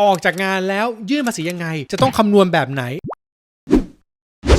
ออกจากงานแล้วยื่นภาษียังไง จะต้องคำนวณแบบไหน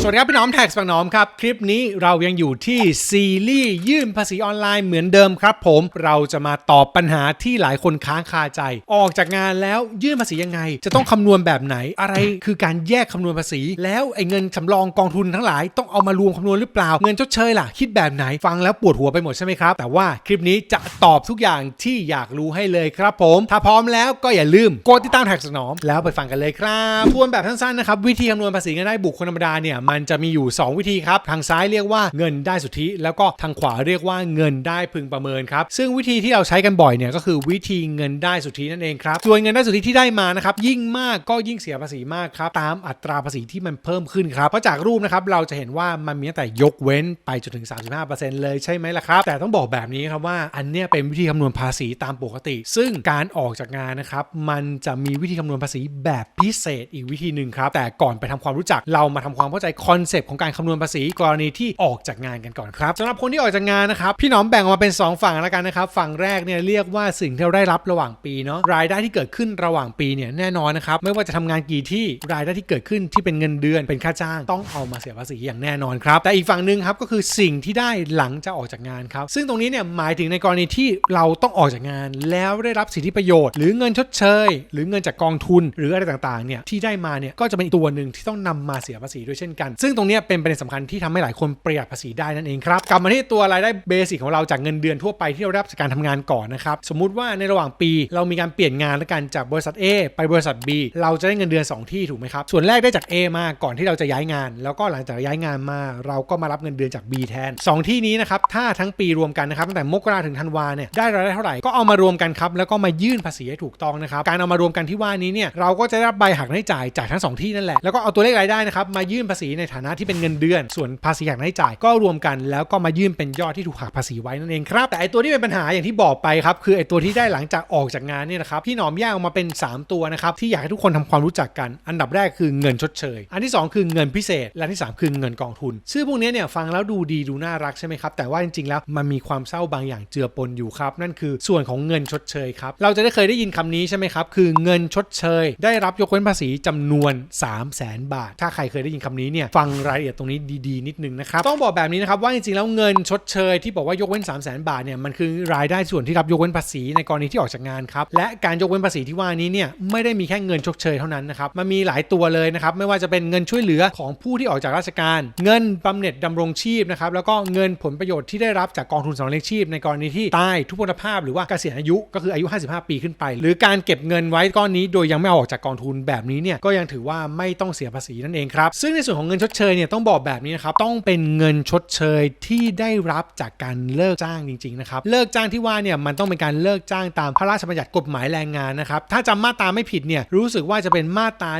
สวัสดีครับพี่น้องแท็กสังน้อมครับ คลิปนี้เรายังอยู่ที่ซีรีส์ยื่นภาษีออนไลน์เหมือนเดิมครับ ผมเราจะมาตอบปัญหาที่หลายคนค้างคาใจ ออกจากงานแล้วยื่นภาษียังไง จะต้องคำนวณแบบไหนอะไรคือการแยกคำนวณภาษี แล้วไอ้เงินสำรองกองทุนทั้งหลายต้องเอามารวมคำนวณหรือเปล่า เงินชดเชยล่ะคิดแบบไหนฟังแล้วปวดหัวไปหมดใช่ไหมครับ แต่ว่าคลิปนี้จะตอบทุกอย่างที่อยากรู้ให้เลยครับ ผม ถ้าพร้อมแล้วก็อย่าลืมกดติดตามแท็กสนอมแล้วไปฟังกันเลยครับทวนแบบสั้นๆนะครับวิธีคำนวณภาษีเงินได้บุคคลธรรมดาเนี่ยมันจะมีอยู่ 2 วิธีครับ ทางซ้ายเรียกว่าเงินได้สุทธิ แล้วก็ทางขวาเรียกว่าเงินได้พึงประเมินครับ ซึ่งวิธีที่เราใช้กันบ่อยเนี่ยก็คือวิธีเงินได้สุทธินั่นเองครับ ส่วนเงินได้สุทธิที่ได้มานะครับยิ่งมากก็ยิ่งเสียภาษีมากครับ ตามอัตราภาษีที่มันเพิ่มขึ้นครับ เพราะจากรูปนะครับเราจะเห็นว่ามันมีตั้งแต่ยกเว้นไปจนถึง 35%เลยใช่ไหมล่ะครับ แต่ต้องบอกแบบนี้ครับว่าอันเนี้ยเป็นวิธีคำนวณภาษีตามปกติ ซึ่งการออกจากงานนะครับมันจะมีวิธีคำนวณภาษีแบบพิเศษอีกวิธีหนึ่งครับแต่ก่อนไปทำความรู้จักเรามาทำความเข้าใจคอนเซปต์ของการคำนวณภาษีกรณีที่ออกจากงานกันก่อนครับสำหรับคนที่ออกจากงานนะครับพี่น้องแบ่งออกมาเป็น 2 ฝั่งแล้วกันนะครับ ฝั่งแรกเนี่ยเรียกว่าสิ่งที่เราได้รับระหว่างปีเนาะรายได้ที่เกิดขึ้นระหว่างปีเนี่ยแน่นอนนะครับไม่ว่าจะทำงานกี่ที่รายได้ที่เกิดขึ้นที่เป็นเงินเดือนเป็นค่าจ้างต้องเอามาเสียภาษีอย่างแน่นอนครับแต่อีกฝั่งหนึ่งครับก็คือสิ่งที่ได้หลังจากออกจากงานครับซึ่งตรงนี้เนี่ยหมายถึงในกรณีที่เราต้องออกจากงาน แล้วได้รับสิทธิประโยชน์ หรือเงินชดเชย หรือเงินจากกองทุน หรืออะไรต่างๆเนี่ยที่ได้มาเนี่ยก็จะเป็นตัวหนึ่งที่ต้องนำมาเสียภาษีด้วยเช่นกันซึ่งตรงนี้เป็นประเด็นสำคัญที่ทำให้หลายคนประหยัดภาษีได้นั่นเองครับกลับมาที่ตัวรายได้เบสิกของเราจากเงินเดือนทั่วไปที่เราได้รับจากการทำงานก่อนนะครับสมมุติว่าในระหว่างปีเรามีการเปลี่ยนงานและกันจากบริษัท A ไปบริษัท B เราจะได้เงินเดือน 2 ที่ถูกไหมครับส่วนแรกได้จาก A มาก่อนที่เราจะย้ายงาน แล้วก็หลังจากย้ายงานมา เราก็มารับเงินเดือนจาก B แทน 2 ที่นี้นะครับถ้าทั้งปีรวมกันนะครับตั้งแต่มกราถึงธันวาเนี่ยได้รายได้เท่าไหร่ก็เอามารวมกันครับแล้วก็มายื่นภาษีให้ถูกต้องนะครับการเอามารวมกันที่ว่านี้เนี่ยเราก็จะได้รับใบหักรายจ่ายจากทั้งสองที่นั่นแหละแล้วก็เอาตัวเลขรายได้นะครับมายื่นภาษีในฐานะที่เป็นเงินเดือน ส่วนภาษีหักรายจ่ายก็รวมกัน แล้วก็มายื่นเป็นยอดที่ถูกหักภาษีไว้นั่นเองครับแต่ไอตัวที่เป็นปัญหาอย่างที่บอกไปครับคือไอตัวที่ได้หลังจากออกจากงานเนี่ยนะครับพี่หนอมแยกออกมาเป็น 3 ตัวนะครับที่อยากให้ทุกคนทำความรู้จักกัน อันดับแรกคือเงินชดเชย อันที่ 2 คือเงินพิเศษ และที่ 3 คือเงินกองทุน ชื่อพวกนี้เนี่ยฟังแล้วดูดีดูน่ารักใช่ไหมครับแต่ว่าจริงๆแล้วมันมีความเศร้าบางอย่างเจือปนอยู่ครับนั่นคือส่วนของเงินชดเชยครับเราจะได้เคยได้ยินคำนี้ใช่ไหมครับคือเงินชดเชย ได้รับยกเว้นภาษีจำนวน 3 0 0แสนบาท ถ้าใครเคยได้ยินคำนี้เนี่ยฟังรายละเอียดตรงนี้ดีๆ นิดนึงนะครับต้องบอกแบบนี้นะครับว่าจริงๆแล้วเงินชดเชยที่บอกว่ายกเว้น 3 0 0แสนบาทเนี่ยมันคือรายได้ส่วนที่รับยกเว้นภาษีในกรณีที่ออกจากงานครับและการยกเว้นภาษีที่ว่านี้เนี่ยไม่ได้มีแค่เงินชดเชยเท่านั้นนะครับมันมีหลายตัวเลยนะครับไม่ว่าจะเป็นเงินช่วยเหลือของผู้ที่ออกจากราชการ เงินบำเหน็จดำรงชีพนะครับแล้วก็เงินผลประโยชน์ที่ได้รับจากกองทุนสำรองเลี้ยงชีพ ในกรณีที่ตายทุพพลภาพหรือว่าเกษียณอายุก็คืออายุ 55 ปีขึ้นไป หรือการเก็บเงินไว้ก้อนนี้โดยยังไม่เอาออกจากกองทุนแบบนี้เนี่ยก็ยังถือว่าไม่ต้องเสียภาษีนั่นเองครับซึ่งในส่วนของเงินชดเชยเนี่ยต้องบอกแบบนี้นะครับต้องเป็นเงินชดเชยที่ได้รับจากการเลิกจ้างจริงๆนะครับเลิกจ้างที่ว่าเนี่ยมันต้องเป็นการเลิกจ้างตามพระราชบัญญัติกฎหมายแรงงานนะครับถ้าจำมาตราไม่ผิดเนี่ยรู้สึกว่าจะเป็นมาตรา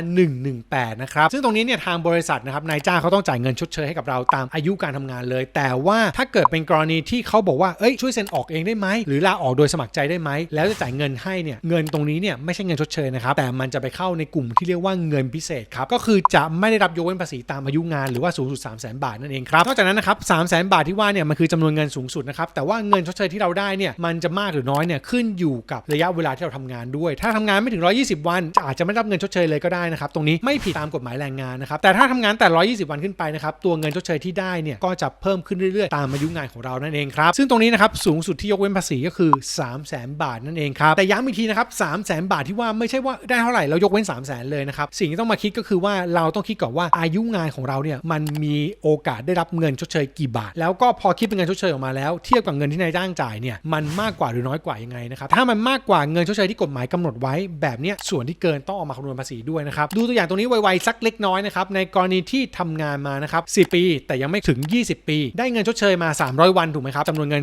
118นะครับซึ่งตรงนี้เนี่ยทางบริษัทนะครับนายจ้างเขาต้องจ่ายเงินชดเชยให้กับเราตามอายุการทำงานเลย แต่ว่าถ้าเกิดเป็นกรณีที่เขาบอกว่าเอ้ยช่วยเซ็นออกเองได้ไหมหรือลาออกโดยสมัครใจได้ไหมแล้วจะจ่ายเงินให้เนี่ยเงินตรงนี้เนี่ยไม่ใช่เงินชดเชยนะครับแต่มันจะไปเข้าในกลุ่มที่เรียกว่าเงินพิเศษครับก็คือจะไม่ได้รับยกเว้นภาษีตามอายุงานหรือว่าสูงสุด 3 0 0 0 0 0 บาทนั่นเองครับ นอกจากนั้นนะครับ3 0 0 0 0 0 บาทที่ว่าเนี่ยมันคือจำนวนเงินสูงสุดนะครับ แต่ว่าเงินชดเชยที่เราได้เนี่ยมันจะมากหรือน้อยเนี่ยขึ้นอยู่กับระยะเวลาที่เราทำงานด้วย ถ้าทำงานไม่ถึง 120 วันอาจจะไม่รับเงินชดเชยเลยก็ได้นะครับ ตรงนี้ไม่ผิดตามกฎหมายแรงงานนะครับ แต่ถ้าทำงานแต่ 120 วันขึ้นไปนะครับตัวเงินชดเชยที่ได้เนี่ยก็จะเพิ่มขึ้นเรื่อยๆ ตามอายุงานของเรานั่นเองครับ ซึ่งตรงนี้นะครับสูงสุดที่ยกเว้นภาษีก็คือ 3 0 0 0 0 0 บาทนั่นเองครับ แต่ย้ำอีกทีนะครับ3 0 0 0 0 0 บาทที่ว่าไม่ใช่ว่าได้เท่าไหร่เรายกเว้น 3 0 0 0 0 0 เลยนะครับ สิ่งที่ต้องมาคิดก็คือว่าเราต้องคิดก่อนว่าอายุงานของเราเนี่ยมันมีโอกาสได้รับเงินชดเชยกี่บาท แล้วก็พอคิดเป็นเงินชดเชยออกมาแล้ว เทียบกับเงินที่นายจ้างจ่ายเนี่ยมันมากกว่าหรือน้อยกว่ายังไงนะครับถ้ามันมากกว่าเงินชดเชยที่กฎหมายกำหนดไว้แบบเนี้ยส่วนที่เกินต้องออกมาคำนวณภาษีด้วยนะครับดูตัวอย่างตรงนี้ไวๆสักเล็กน้อยนะครับในกรณีที่ทำงานมานะครับ10 ปี แต่ยังไม่ถึง 20 ปี ได้เงินชดเชยมา 300 วันถูกไหมครับจำนวนเงิน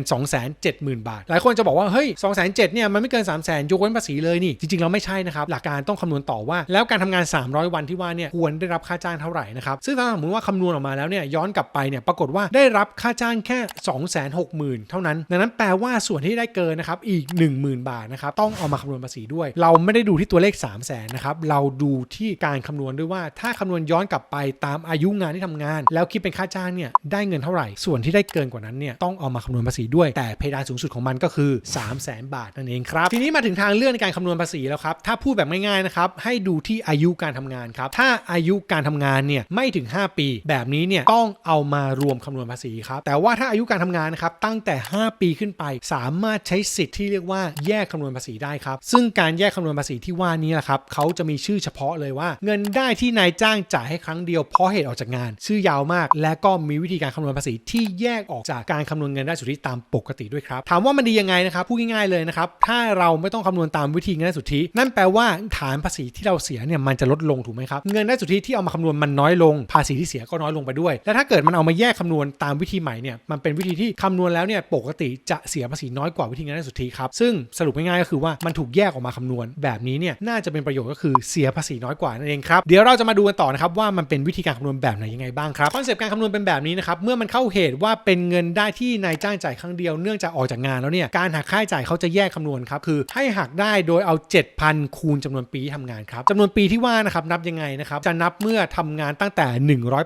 270,000 บาท หลายคนจะบอกว่าเฮ้ย207เนี่ยมันไม่เกิน 3 0 0 0 0 0ยกเว้นภาษีเลยนี่จริงๆเราไม่ใช่นะครับหลักการต้องคำนวณต่อว่า แล้วการทำงาน 300 วันที่ว่าเนี่ยควรได้รับค่าจ้างเท่าไหร่นะครับซึ่งถ้าสมมติว่าคำนวณออกมาแล้วเนี่ยย้อนกลับไปเนี่ยปรากฏว่าได้รับค่าจ้างแค่ 2 6 0 0 0 0 เท่านั้น ดังนั้นแปลว่าส่วนที่ได้เกินนะครับอีก 10,000 บาทนะครับต้องเอามาคำนวณภาษีด้วย เราไม่ได้ดูที่ตัวเลข 3 0 0 0 0นนะครับเราดูที่การคำนวณด้วยว่า ถ้าคำนวณย้อนกลับไปตามอายุงานที่ทำงาน แล้วคิดเป็นค่าจ้างเนี่ยได้เงินเท่าไหร่ ส่วนที่ได้เกินกว่านั้นเนี่ยต้องเอามาคำนวณภาษีด้วย แต่เพดานสูงสุดของมันก็คือ 3 0 0 0 0 0 บาทนั่นเองครับทีนี้มาถึงทางเลือกในการคำนวณภาษีแล้วครับถ้าพูดแบบง่ายๆนะครับให้ดูที่อายุการทำงานครับถ้าอายุการทำงานเนี่ยไม่ถึง5 ปี แบบนี้เนี่ยต้องเอามารวมคำนวณภาษีครับ แต่ว่าถ้าอายุการทำงานนะครับตั้งแต่ 5 ปีขึ้นไป สามารถใช้สิทธิ์ที่เรียกว่าแยกคำนวณภาษีได้ครับ ซึ่งการแยกคำนวณภาษีที่ว่านี้แหละครับเขาจะมีชื่อเฉพาะเลยว่า เงินได้ที่นายจ้างจ่ายให้ครั้งเดียวเพราะเหตุออกจากงาน ชื่อยาวมาก และก็มีวิธีการคำนวณภาษีที่แยกออกจากการคำนวณเงินได้สุทธิตามปกติด้วยครับถามว่ามันดียังไงนะครับพูดง่ายๆเลยนะครับถ้าเราไม่ต้องคำนวณตามวิธีเงินได้สุทธินั่นแปลว่าฐานภาษีที่เราเสียเนี่ยมันจะลดลงถูกไหมครับเงินได้สุทธิที่เอามาคำนวณมันน้อยลงภาาษีที่เสียก็น้อยลงไปด้วย และถ้าเกิดมันเอามาแยกคำนวณตามวิธีใหม่เนี่ยมันเป็นวิธีที่คำนวณแล้วเนี่ยปกติจะเสียภาษีน้อยกว่าวิธีเงินได้สุทธิครับซึ่งสรุปง่ายๆก็คือว่ามันถูกแยกออกมาคำนวณ แบบนี้เนี่ยน่าจะเป็นประโยชน์ก็คือเสียภาษีน้อยกว่านั่นเองครับเดี๋ยวเราจะมาดูกันต่อนะครับว่ามันเป็นวิธีการคำนวณแบบไหนยังไงบ้างครับคอนเซปต์การคำนวณเป็นแบบนี้นะครับเมื่อมันเข้าเหตุว่าเป็นเงินได้ที่นายจ้างจ่ายครั้งเดียวเนื่องจากออกจากงานแล้วเนี่ยการหักค่าใช้จ่ายเขาจะแยกคำนวณครับคือให้หักได้โดยเอา 7,000 คูณจำนวนปีที่ทำงานครับจำนวนปีที่ว่านะครับนับยังไงนะครับจะนับเมื่อทำงานตั้งแต่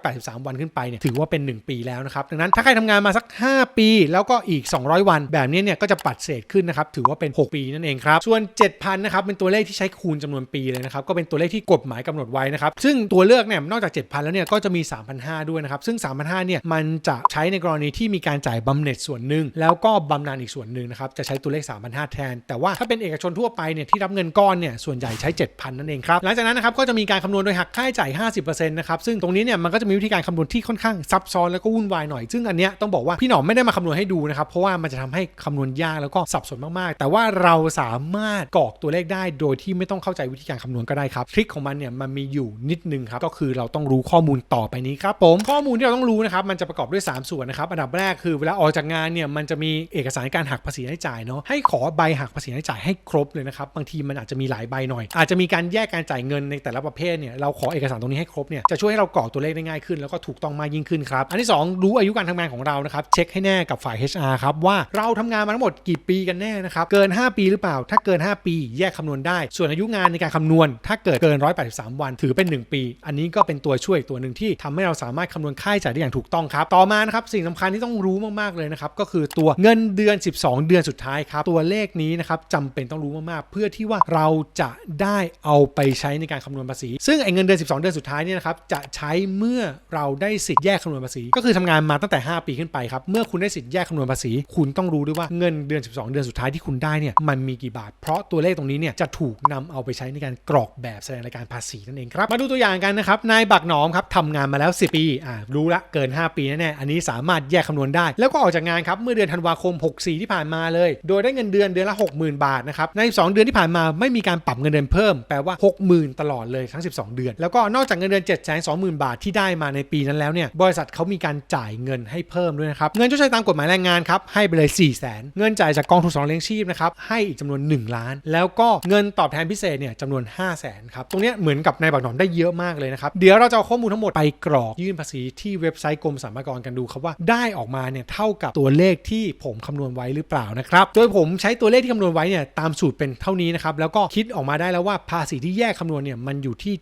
183 วันขึ้นไปเนี่ยถือว่าเป็น 1 ปีแล้วนะครับดังนั้นถ้าใครทำงานมาสัก 5 ปี แล้วก็อีก 200 วัน แบบนี้เนี่ยก็จะปัดเศษขึ้นนะครับถือว่าเป็น 6 ปีนั่นเองครับส่วน 7,000นะครับเป็นตัวเลขที่ใช้คูณจำนวนปีเลยนะครับก็เป็นตัวเลขที่กฎหมายกำหนดไว้นะครับซึ่งตัวเลือกเนี่ยนอกจาก 7,000 แล้วเนี่ยก็จะมี 3,500 ด้วยนะครับซึ่ง 3,500 เนี่ยมันจะใช้ในกรณีที่มีการจ่ายบำเหน็จส่วนหนึ่งแล้วก็บำนาญอีกส่วนหนึ่งนะครับจะใช้ตัวเลข 3,500 แทน แต่ว่าถ้าเป็นเอกชนทั่วไปเนี่ยที่รับเงินก้อนเนี่ยส่วนใหญ่ใช้ 7,000 นั่นเองครับหลังจากนั้นนะครับก็จะมีการคำนวณโดยหักค่าใช้จ่าย 50%นะครับซึ่งตรงนี้เนี่ยมันก็จะมีวิธีการคำนวณที่ค่อนข้างซับซ้อนแล้วก็วุ่นวายหน่อยซึ่งอันเนี้ยต้องบอกว่าพี่หนอมไม่ได้มาคำนวณให้ดูนะครับเพราะว่ามันจะทำให้คำนวณยากแล้วก็สับสนมากๆ แต่ว่าเราสามารถกรอกตัวเลขได้โดยที่ไม่ต้องเข้าใจวิธีการคำนวณก็ได้ครับทริคของมันเนี่ยมันมีอยู่นิดนึงครับก็คือเราต้องรู้ข้อมูลต่อไปนี้ครับผมข้อมูลที่เราต้องรู้นะครับมันจะประกอบด้วย 3 ส่วนนะครับอันดับแรกคือเวลาออกจากงานเนี่ยมันจะมีเอกสารการหักภาษีรายจ่ายเนาะให้ขอใบหักภาษีรายจ่ายให้ครบเลยนะครับบางทีมันอาจจะมีหลายใบหน่อย อาจจะมีการแยกการจ่ายเงินในแต่ละประเภทเนี่ยเราขอเอกสารตรงนี้ให้ครบเนี่ยจะช่วยให้เรากรอกตัวเลขได้ง่ายขึ้น แล้วก็ถูกต้องมากยิ่งขึ้นครับ อันที่ 2 รู้อายุการทำงานของเรานะครับเช็คให้แน่กับฝ่าย HR ครับว่าเราทำงานมาทั้งหมดกี่ปีกันแน่นะครับเกิน 5 ปีหรือเปล่า ถ้าเกิน 5 ปีแยกคำนวณได้ ส่วนอายุงานในการคำนวณ ถ้าเกิดเกิน 183 วันถือเป็น 1 ปี อันนี้ก็เป็นตัวช่วยตัวหนึ่งที่ทำให้เราสามารถคำนวณค่าใช้จ่ายได้อย่างถูกต้องครับต่อมานะครับสิ่งสำคัญที่ต้องรู้มากๆเลยนะครับก็คือตัวเงินเดือน 12 เดือนสุดท้ายครับตัวเลขนี้นะครับจำเป็นต้องรู้มากๆ เพื่อที่ว่าเราจะได้เอาไปใช้ในการคำนวณภาษี ซึ่งไอ้เงินเดือน 12 เดือนสุดท้ายเนี่ยนะครับจะใช้เมื่อเราได้สิทธิ์แยกคำนวณภาษี ก็คือทำงานมาตั้งแต่ 5 ปีขึ้นไปครับ เมื่อคุณได้สิทธิ์แยกคำนวณภาษี คุณต้องรู้ด้วยว่าเงินเดือน 12 เดือนสุดท้ายที่คุณได้เนี่ยมันมีกี่บาท เพราะตัวเลขตรงนี้เนี่ยจะถูกนำเอาไปใช้ในการกรอกแบบแสดงรายการภาษีนั่นเองครับมาดูตัวอย่างกันนะครับนายบักหนอมครับทำงานมาแล้ว 10 ปีอ่ารู้ละเกิน 5 ปีแน่ๆอันนี้สามารถแยกคำนวณได้ แล้วก็ออกจากงานครับเมื่อเดือนธันวาคม 64 ที่ผ่านมาเลย โดยได้เงินเดือนเดือนละ 60,000 บาทนะครับใน2เดือนที่ผ่านมาไม่มีการปรับเงินเดือนเพิ่มแปลว่า 60,000 ตลอดเลยทั้ง 12 เดือน แล้วก็นอกจากเงินเดือน 720,000 บาทที่ได้มาในปีนั้นแล้วเนี่ยบริษัทเขามีการจ่ายเงินให้เพิ่มด้วยนะครับเงินชดเชยตามกฎหมายแรงงานครับให้ไปเลย 4 0 0 0 0 0เงินจ่ายจากกองทุนสองเลี้ยงชีพนะครับให้อีกจำนวน 1 ล้าน แล้วก็เงินตอบแทนพิเศษเนี่ยจำนวน 5 0 0 0 0 0ครับตรงนี้เหมือนกับนายบักหนอมได้เยอะมากเลยนะครับเดี๋ยวเราจะเอาข้อมูลทั้งหมดไปกรอกยื่นภาษีที่เว็บไซต์กรมสรรพากรกันดูครับว่าได้ออกมาเนี่ยเท่ากับตัวเลขที่ผมคำนวณไว้หรือเปล่านะครับโดยผมใช้ตัวเลขที่คำนวณไว้เนี่ยตามสูตรเป็นเท่านี้นะครับแล้วก็คิดออกมาได้แล้วว่าภาษีที่แยกคำนวณเนี่ยมันอยู่ที่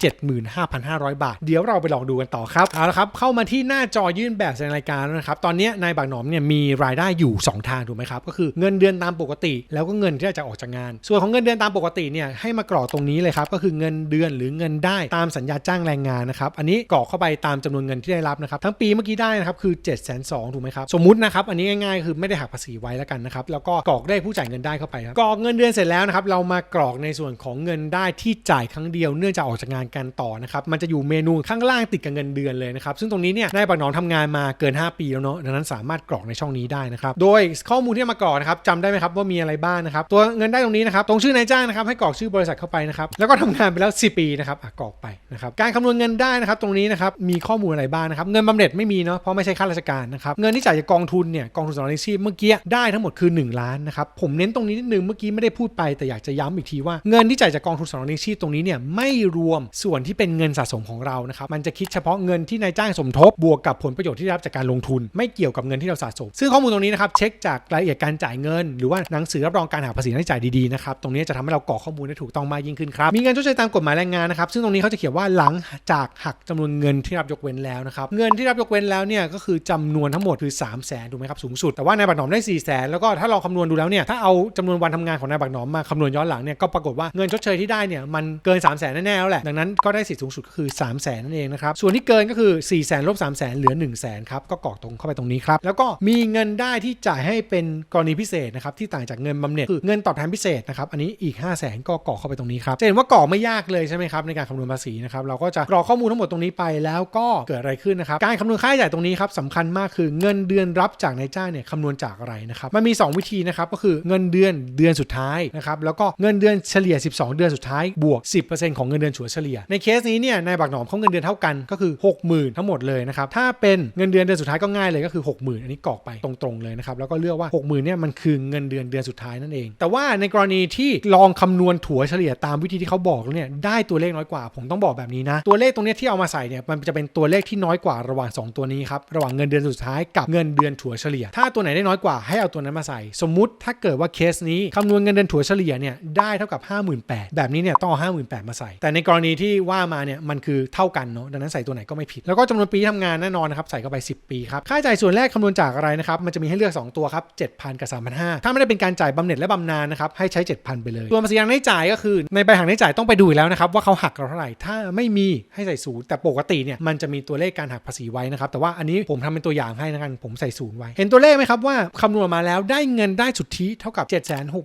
75,500 บาท เดี๋ยวเราไปลองดูกันต่อครับเอาละครับเข้ามาที่หน้าจอยื่นแบบแสดงรายการแล้วนะครับตอนนี้นายบักหนอมเนี่ยมีรายได้อยู่ 2 ทางถูกไหมครับก็คือเงินเดือนตามปกติ แล้วก็เงินที่ได้จากออกจากงาน ส่วนของเงินเดือนตามปกติเนี่ยให้มากรอกตรงนี้เลยครับก็คือเงินเดือนหรือเงินได้ตามสัญญาจ้างแรงงานนะครับอันนี้กรอกเข้าไปตามจำนวนเงินที่ได้รับนะครับทั้งปีเมื่อกี้ได้นะครับคือ7 2 0 0 0ถูกไหมครับสมมุตินะครับอันนี้ง่ายๆ คือไม่ได้หักภาษีไว้แล้วกันนะครับแล้วก็กรอกได้ผู้จ่ายเงินได้เข้าไปครับกรอกเงินเดือนเสร็จแล้วนะครับเรามากรอกในส่วนของเงินได้ที่จ่ายครั้งเดียวเนื่องจากออกจากงานกันต่อนะครับมันจะอยู่เมนูข้างล่างติดกับเงินเดือนเลยนะครับ ซึ่งตรงนี้เนี่ยนายบักหนอนทำงานมาเกิน 5 ปีแล้วเนาะดังนั้นสามารถกรอกในช่องนี้ได้นะครับ โดยข้อมูลที่มากรอกนะครับจำได้ไหมครับว่ามีอะไรบ้างนะครับ ตัวเงินได้ตรงนี้นะครับ ตรงชื่อนายจ้างนะครับ ให้กรอกชื่อบริษัทเข้าไปนะครับ แล้วก็ทำงานไปแล้ว 10 ปีนะครับกรอกไปนะครับ การคำนวณเงินได้นะครับ ตรงนี้นะครับมีข้อมูลอะไรบ้างนะครับ เงินบำเหน็จไม่มีเนาะเพราะไม่ใช่ข้าราชการนะครับ เงินที่จ่ายจากกองทุนเนี่ยกองทุนสำรองเลี้ยงชีพเมื่อกี้ได้ทั้งหมดคือ 1 ล้านนะครับ ผมเน้นตรงนี้นิดนึงเมื่อกี้ไม่ได้พูดไปแต่อยากจะย้ำอีกทีว่าเงินที่จ่ายจากกองทุนสำรองเลี้ยงชีพตรงนี้เนี่ยไม่รวมส่วนที่เป็นเงินสะสมของเรานะครับมันจะคิดเฉพาะเงินที่นายจ้างสมทบบวกกับผลประโยชน์ที่ได้รับจากการลงทุน ไม่เกี่ยวกับเงินที่เราสะสม ซึ่งข้อมูลตรงนี้นะครับเช็คจากรายละเอียดการจ่ายเงิน หรือว่าหนังสือรับรองการหักภาษีรายจ่ายดีๆนะครับตรงนี้จะทำให้เรากรอกข้อมูลได้ถูกต้องมากยิ่งขึ้นครับมีเงินชดเชยตามกฎหมายแรงงานนะครับซึ่งตรงนี้เขาจะเขียนว่าหลังจากหักจำนวนเงินที่รับยกเว้นแล้วนะครับเงินที่รับยกเว้นแล้วเนี่ยก็คือจำนวนทั้งหมดคือ3 0 0 0 0นถูกไหมครับสูงสุดแต่ว่านายบักหนอมได้4 0 0 0 0 0แล้วก็ถ้าเราคำนวณดูแล้วเนี่ยถ้าเอาจำนวนวันทำงานของนายบักหนอมมาคำนวณย้อนหลังเนี่ยก็ปรากฏว่าเงินชดเชยที่ได้เนี่ยมันเกิน 3 0 0 0 0แน่ๆแล้วแหละดังนั้นก็ได้สิทธิสูงสุดก็คือ 3 0 0 0 0 0นั่นเองนะครับส่วนนที่เกินก็คือ 4 0 0 0 0ลบ3 0 0 0 0เหลือ 1 0 0 0 0แครับก็กรอกตรงเข้าไปตรงนี้ครับ แล้วก็มีเงินได้ที่จ่ายให้เป็นกรณีพิเศษนะครับที่ต่างจากเงินบำเหน็จคือเงินตอบแทนพิเศษนะครับอันนี้อีก 5 0 0 0 0 0ก็กรอกเข้าไปตรงนี้ครับจะเห็นว่ากรอกไม่ยากเลยใช่ไหมครับในการคำนวณภาษีนะครับเราก็จะกรอกข้อมูลทั้งหมดตรงนี้ไปแล้วก็เกิดอะไรขึ้นนะครับการคำนวณค่าใช้จ่ายตรงนี้ครับสำคัญมากคือเงินเดือนรับจากนายจ้างเนี่ยคำนวณจากอะไรนะครับมันมี 2 วิธีนะครับก็คือเงินเดือนเดือนสุดท้ายนะครับแล้วก็เงินเดือนเฉลี่ย 12 เดือนสุดท้ายบวก 10%ของเงินเดือนเฉลี่ยในเคสนี้เนี่ยนายบักหนอมเขาเงินเดือนเท่ากันก็คืือ 60,000 ทั้งหมดเลยนะครับ ถ้าเป็นเงินเดือนเดือนสุดท้ายก็ง่ายเลยก็คือ 60,000 อันนี้กรอกไปตรงๆเลยนะครับ แล้วก็เลือกว่า 60,000เนี่ยมันคือเงินเดือนเดือนสุดท้ายนั่นเอง แต่ว่าในกรณีที่ลองคำนวณถัวเฉลี่ยตามวิธีที่เขาบอกแล้วเนี่ยได้ตัวเลขน้อยกว่า ผมต้องบอกแบบนี้นะ ตัวเลขตรงนี้ที่เอามาใส่เนี่ยมันจะเป็นตัวเลขที่น้อยกว่าระหว่าง 2 ตัวนี้ครับระหว่างเงินเดือนสุดท้ายกับเงินเดือนถัวเฉลี่ย ถ้าตัวไหนได้น้อยกว่าให้เอาตัวนั้นมาใส่ สมมุติถ้าเกิดว่าเคสนี้คำนวณเงินเดือนถัวเฉลี่ยเนี่ยได้เท่ากับ 58,000แบบนี้เนี่ยต้องเอา58,000มาใส่ แต่ในกรณีที่ว่ามาเนี่ยมันคือเท่ากันเนาะดังนั้นใส่ตัวไหนก็ไม่ผิด แล้วก็จำนวนปีที่ทำงานแน่นอนนะครับใส่เข้าไป 10 ปีครับค่าใช้จ่ายส่วนแรกคำนวณจากอะไรนะครับมันจะมีให้เลือก 2 ตัวครับ7,000กับ3,500ถ้าไม่ได้เป็นการจ่ายบำเหน็จและบำนาญนะครับให้ใช้ 7,000 ไปเลยตัวภาษียังได้จ่ายก็คือ ในใบหักได้จ่ายต้องไปดูอีกแล้วนะครับว่าเขาหักเราเท่าไหร่ถ้าไม่มีให้ใส่ศูนย์แต่ปกติเนี่ยมันจะมีตัวเลขการหักภาษีไว้นะครับแต่ว่าอันนี้ผมทำเป็นตัวอย่างให้นะกันผมใส่ศูนย์ไว้ เห็นตัวเลขไหมครับว่าคำนวณมาแล้วได้เงินได้สุทธิเท่ากับ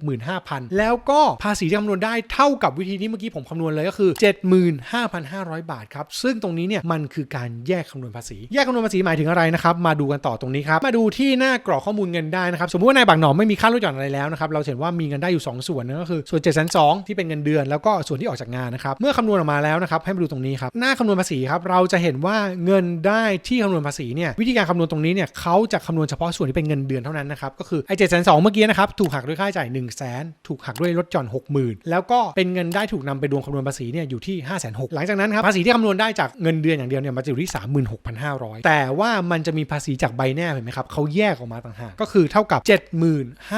765,000 แล้วก็ภาษีที่คำนวณได้เท่ากับวิธีที่เมื่อกี้ผมคำนวณเลยก็คือ 75,500 บาทครับซึ่งตรงนี้เนี่ยมันคือการแยกคำนวณภาษี แยกคำนวณภาษีหมายถึงอะไรนะครับ มาดูกันต่อตรงนี้ครับ มาดูที่หน้ากรอกข้อมูลเงินได้นะครับ สมมติว่านายบางหนอมไม่มีค่าลดหย่อนอะไรแล้วนะครับ เราเห็นว่ามีเงินได้อยู่ 2 ส่วนนะก็คือส่วน7 2 0 0 0ที่เป็นเงินเดือน แล้วก็ส่วนที่ออกจากงานนะครับ เมื่อคำนวณออกมาแล้วนะครับ ให้มาดูตรงนี้ครับ หน้าคำนวณภาษีครับ เราจะเห็นว่าเงินได้ที่คำนวณภาษีเนี่ย วิธีการคำนวณตรงนี้เนี่ยเขาจะคำนวณเฉพาะส่วนที่เป็นเงินเดือนเท่านั้นนะครับ ก็คือไอ้เจ็ดแสนสองเมื่อกี้นะครับถูกหักด้วยค่าใช้จ่าย1 0 0 0 0แสนถูกหักด้วยลดหย่อน60,000 แล้วก็เป็นเงินได้ถูกนำไปรวมคำนวณภาษีเนี่ยอยู่ที่5 6 0 0 0หลังจากนั้นครับภาษีที่คำนวณได้จากเงินเดือนอย่างเดียวเนี่ยมันจะอยู่ที่ 36,500 แต่ว่ามันจะมีภาษีจากใบแนบเห็นไหมครับเขาแยกออกมาต่างหากก็คือเท่ากับ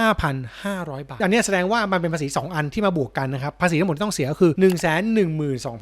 75,500 บาท อันนี้แสดงว่ามันเป็นภาษี 2 อันที่มาบวกกันนะครับ ภาษีทั้งหมดที่ต้องเสียก็คือ 1 1 2 0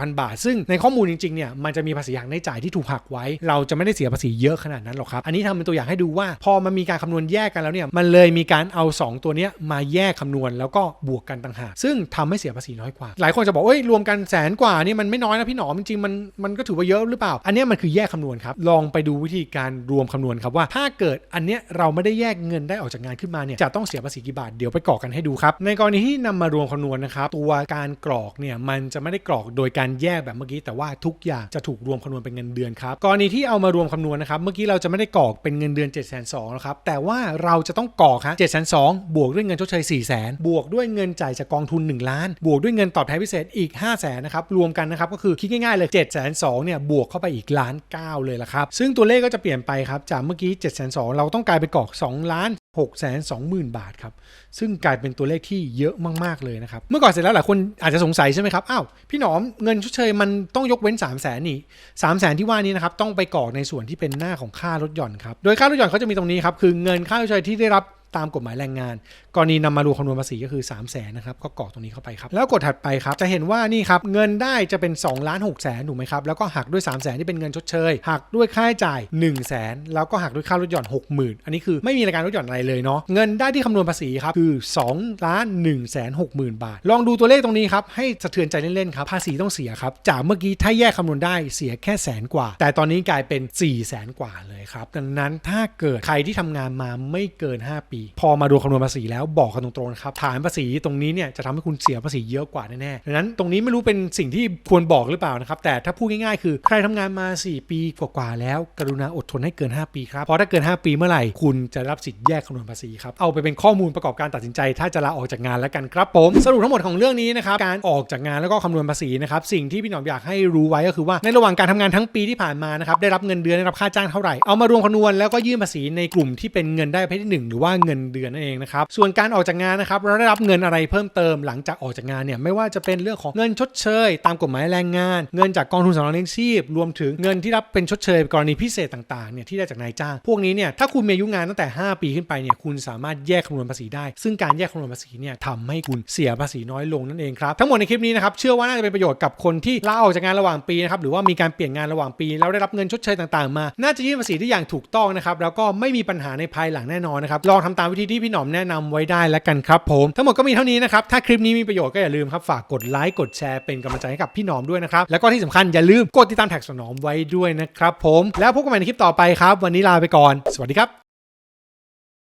0 0 บาท ซึ่งในข้อมูลจริงๆเนี่ยมันจะมีภาษีหักในจ่ายที่ถูกหักไว้ เราจะไม่ได้เสียภาษีเยอะขนาดนั้นหรอกครับ อันนี้ทำเป็นตัวอย่างให้ดูว่าพอมันมีการคำนวณแยกกันแล้วเนี่ยมันเลยมีการเอา 2 ตัวเนี้ยมาแยกคำนวณแล้วก็บวกกันต่างหากซึ่งทำให้เสียภาษีน้อยกว่า หลายคนจะบอกเอ้ยรวมกันแสนกว่านี่มันไม่น้อยนะพี่หนอมจริงๆมันมันก็ถือว่าเยอะหรือเปล่าอันนี้มันคือแยกคำนวณครับ ลองไปดูวิธีการรวมคำนวณครับว่า ถ้าเกิดอันเนี้ยเราไม่ได้แยกเงินได้ออกจากงานขึ้นมาเนี่ยจะต้องเสียภาษีกี่บาทเดี๋ยวไปกรอกกันให้ดูครับ ในกรณีที่นำมารวมคำนวณนะครับตัวการกรอกเนี่ยมันจะไม่ได้กรอกโดยการแยกแบบเมื่อกี้ แต่ว่าทุกอย่างจะถูกรวมคำนวณเป็นเงินเดือนครับกรณีที่เอามารวมคำนวณนะครับเมื่อกี้เราจะไม่ได้กรอกเป็นเงินเดือน7 2 0 0 0นะครับแต่ว่าเราจะต้องกรอกฮะ7 2 0 0 0บวกด้วยเงินชดเชย4 0 0 0 0บวกด้วยเงินจ่ายจากกองทุน 1 ล้าน บวกด้วยเงินตอบแทนพิเศษอีก5 0 0 0 0นนะครับรวมกันนะครับก็คือคิดง่ายๆเลย7 2 0 0 0เนี่ยบวกเข้าไปอีกล้าน9เลยละครับ ซึ่งตัวเลขก็จะเปลี่ยนไปครับ จากเมื่อกี้7 2 0 0 0เราต้องกลายไปกอก2ล้าน6 2 0 0 0 0 บาทครับ ซึ่งกลายเป็นตัวเลขที่เยอะมาก ๆ เลยนะครับ เมื่อก่อนเสร็จแล้วหลายคนอาจจะสงสัยใช่ไหมครับ อ้าว พี่หนอมเงินชดเชยมันต้องยกเว้น 3 0 0แสนนี่3 0 0แสนที่ว่านี้นะครับ ต้องไปกรอกในส่วนที่เป็นหน้าของค่าลดหย่อนครับ โดยค่าลดหย่อนเขาจะมีตรงนี้ครับ คือเงินค่าชดเชยที่ได้รับตามกฎหมายแรงงาน กรณีนำมารวมคำนวณภาษีก็คือ3 0 0แสนนะครับก็กรอกตรงนี้เข้าไปครับแล้วกดถัดไปครับจะเห็นว่านี่ครับเงินได้จะเป็น2ล้าน6แสนถูกไหมครับแล้วก็หักด้วย3 0 0แสนที่เป็นเงินชดเชยหักด้วยค่าใช้จ่าย1 0 0 0 0แสนแล้วก็หักด้วยค่าลดหย่อน 60,000 อันนี้คือไม่มีรายการลดหย่อนอะไรเลยเนาะเงินได้ที่คำนวณภาษีครับคือ2ล้าน1แสน60,000 บาท ลองดูตัวเลขตรงนี้ครับให้สะเทือนใจเล่นๆครับภาษีต้องเสียครับจากเมื่อกี้ถ้าแยกคำนวณได้เสียแค่แสนกว่า แต่ตอนนี้กลายเป็น4 0 0แสนกว่าเลยครับดังนั้นถ้าเกิดใครที่ทำงานมาไม่เกิน 5 ปี พอมาดูคำนวณภาษีแล้วบอกกันตรงๆนะครับฐานภาษีตรงนี้เนี่ยจะทำให้คุณเสียภาษีเยอะกว่าแน่ๆดังนั้นตรงนี้ไม่รู้เป็นสิ่งที่ควรบอกหรือเปล่านะครับแต่ถ้าพูดง่ายๆ คือใครทำงานมา 4 ปีกว่าๆแล้ว กรุณาอดทนให้เกิน 5 ปีครับเพราะถ้าเกิน 5 ปีเมื่อไหร่คุณจะรับสิทธิ์แยกคำนวณภาษีครับเอาไปเป็นข้อมูลประกอบการตัดสินใจ ถ้าจะลาออกจากงานแล้วกันครับผมสรุปทั้งหมดของเรื่องนี้นะครับการออกจากงานแล้วก็คำนวณภาษีนะครับสิ่งที่พี่หนอมอยากให้รู้ไว้ก็คือว่าในระหว่างการทำงานทั้งปีที่ผ่านมานะครับได้รับเงินเดือนได้รับค่าจ้างเท่าไหร่เอามารวมคำนวณแล้วก็ยื่นภาษีในกลุ่มที่เป็นเงินได้ประเภทที่หนึ่งหรือว่าเงินเดือนนั่นเองนะครับส่วนการออกจากงานนะครับเราได้รับเงินอะไรเพิ่มเติมหลังจากออกจากงานเนี่ยไม่ว่าจะเป็นเรื่องของเงินชดเชย ตามกฎหมายแรงงาน เงินจากกองทุนสำรองเลี้ยงชีพ รวมถึงเงินที่รับเป็นชดเชยกรณีพิเศษต่างๆเนี่ยที่ได้จากนายจ้าง พวกนี้เนี่ยถ้าคุณมีอายุงานตั้งแต่ 5 ปีขึ้นไปเนี่ยคุณสามารถแยกคำนวณภาษีได้ ซึ่งการแยกคำนวณภาษีเนี่ยทำให้คุณเสียภาษีน้อยลงนั่นเองครับทั้งหมดในคลิปนี้นะครับเชื่อว่าน่าจะเป็นประโยชน์กับคนที่ลาออกจากงานระหว่างปีนะครับหรือว่ามีการเปลี่ยนงานระหว่างปีแล้วได้รับเงินชดเชยต่างๆมา น่าจะยื่นภาษีได้อย่างถูกต้องนะครับแล้วก็ไม่มีปัญหาในภายหลังแน่นอนนะครับลองทำตามวิธีที่พี่หนอมแนะนำไว้ได้แล้วกันครับผม ทั้งหมดก็มีเท่านี้นะครับ ถ้าคลิปนี้มีประโยชน์ก็อย่าลืมครับ ฝากกดไลค์กดแชร์เป็นกำลังใจให้กับพี่หนอมด้วยนะครับ แล้วก็ที่สำคัญอย่าลืมกดติดตามแท็กสนอมไว้ด้วยนะครับผมแล้วพบกันใหม่ในคลิปต่อไปครับ วันนี้ลาไปก่อน สวัสดีครับ